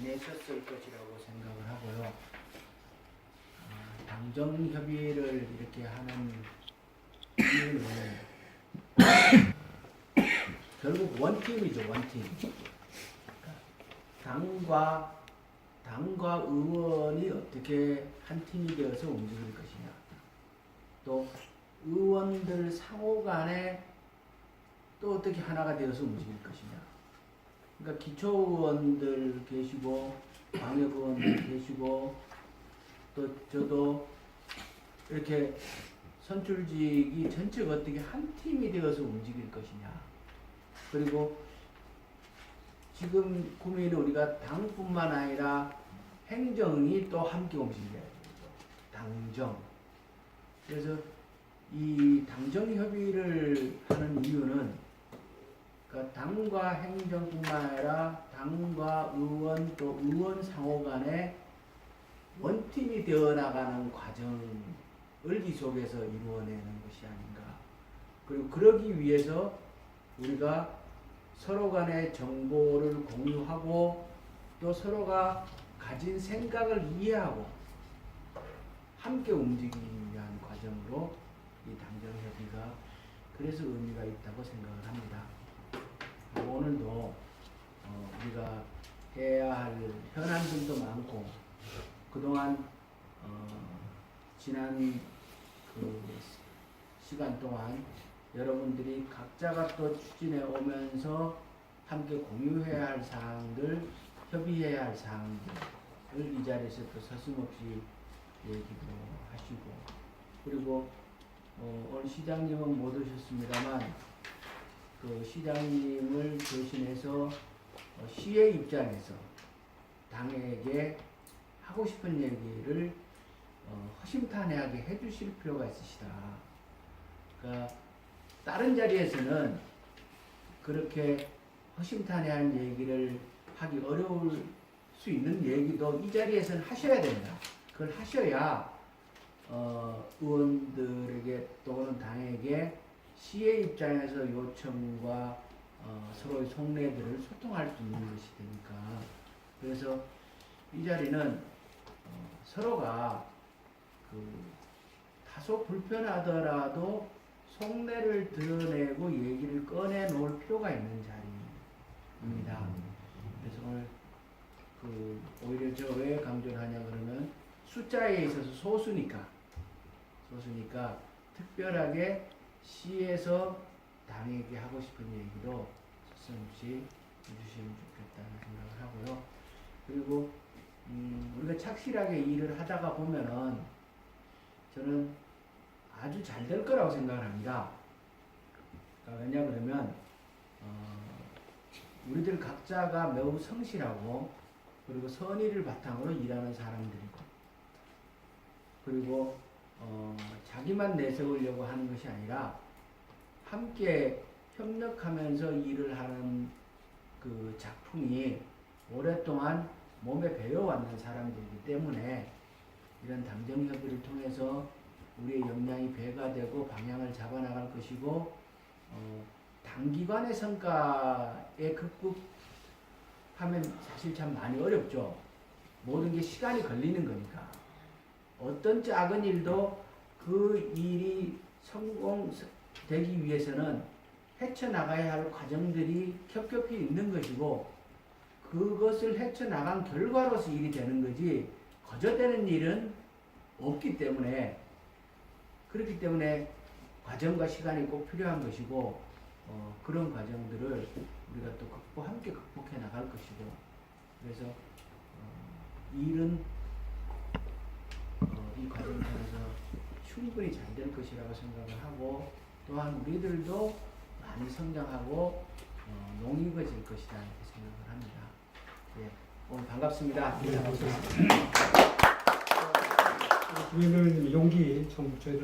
지냈었을 것이라고 생각을 하고요. 아, 당정 협의를 이렇게 하는 이유는 결국 원팀이죠 원팀. 당과 당과 의원이 어떻게 한 팀이 되어서 움직일 것이냐. 또 의원들 상호 간에 또 어떻게 하나가 되어서 움직일 것이냐. 그러니까 기초의원들 계시고 광역의원들 계시고 또 저도 이렇게 선출직이 전체가 어떻게 한 팀이 되어서 움직일 것이냐. 그리고 지금 고민은 우리가 당뿐만 아니라 행정이 또 함께 움직여야 되죠. 당정. 그래서 이 당정 협의를 하는 이유는 그러니까 당과 행정뿐만 아니라 당과 의원 또 의원 상호 간에 원팀이 되어 나가는 과정을 이 속에서 이루어내는 것이 아닌가. 그리고 그러기 위해서 우리가 서로 간의 정보를 공유하고 또 서로가 가진 생각을 이해하고 함께 움직이기 위한 과정으로 이 당정협의가 그래서 의미가 있다고 생각을 합니다. 오늘도 어, 우리가 해야 할 현안들도 많고 그동안 어, 지난 그 시간 동안 여러분들이 각자가 또 추진해 오면서 함께 공유해야 할 사항들, 협의해야 할 사항들을 이 자리에서 또 서슴없이 얘기도 하시고 그리고 어, 오늘 시장님은 못 오셨습니다만 그 시장님을 대신해서 어, 시의 입장에서 당에게 하고 싶은 얘기를 어, 허심탄회하게 해주실 필요가 있으시다. 그러니까 다른 자리에서는 그렇게 허심탄회한 얘기를 하기 어려울 수 있는 얘기도 이 자리에서는 하셔야 된다. 그걸 하셔야 어, 의원들에게 또는 당에게 시의 입장에서 요청과 어, 서로의 속내들을 소통할 수 있는 것이 되니까. 그래서 이 자리는 어, 서로가 그 다소 불편하더라도 속내를 드러내고 얘기를 꺼내 놓을 필요가 있는 자리입니다. 그래서 오늘 그 오히려 저 왜 강조를 하냐 그러면 숫자에 있어서 소수니까. 소수니까 특별하게 시에서 당에게 하고 싶은 얘기도 서슴없이 해주시면 좋겠다는 생각을 하고요. 그리고 음, 우리가 착실하게 일을 하다가 보면은 저는 아주 잘 될 거라고 생각을 합니다. 그러니까 왜냐 그러면 어, 우리들 각자가 매우 성실하고 그리고 선의를 바탕으로 일하는 사람들이고 그리고 어, 자기만 내세우려고 하는 것이 아니라 함께 협력하면서 일을 하는 그 작품이 오랫동안 몸에 배어왔는 사람들이기 때문에 이런 당정 협의를 통해서 우리의 역량이 배가 되고 방향을 잡아나갈 것이고 어, 단기간의 성과에 극복하면 사실 참 많이 어렵죠. 모든 게 시간이 걸리는 거니까. 어떤 작은 일도 그 일이 성공되기 위해서는 헤쳐나가야 할 과정들이 겹겹이 있는 것이고 그것을 헤쳐나간 결과로서 일이 되는 거지 거저되는 일은 없기 때문에 그렇기 때문에 과정과 시간이 꼭 필요한 것이고 어, 그런 과정들을 우리가 또 극복, 함께 극복해 나갈 것이고 그래서 어, 일은 어, 이 과정 충분히 잘될 것이라고 생각을 하고 또한 우리들도 많이 성장하고 어, 농익어질 것이다 이렇게 생각을 합니다. 예, 오늘 반갑습니다. 네, 부위원님 용기 좀 저희들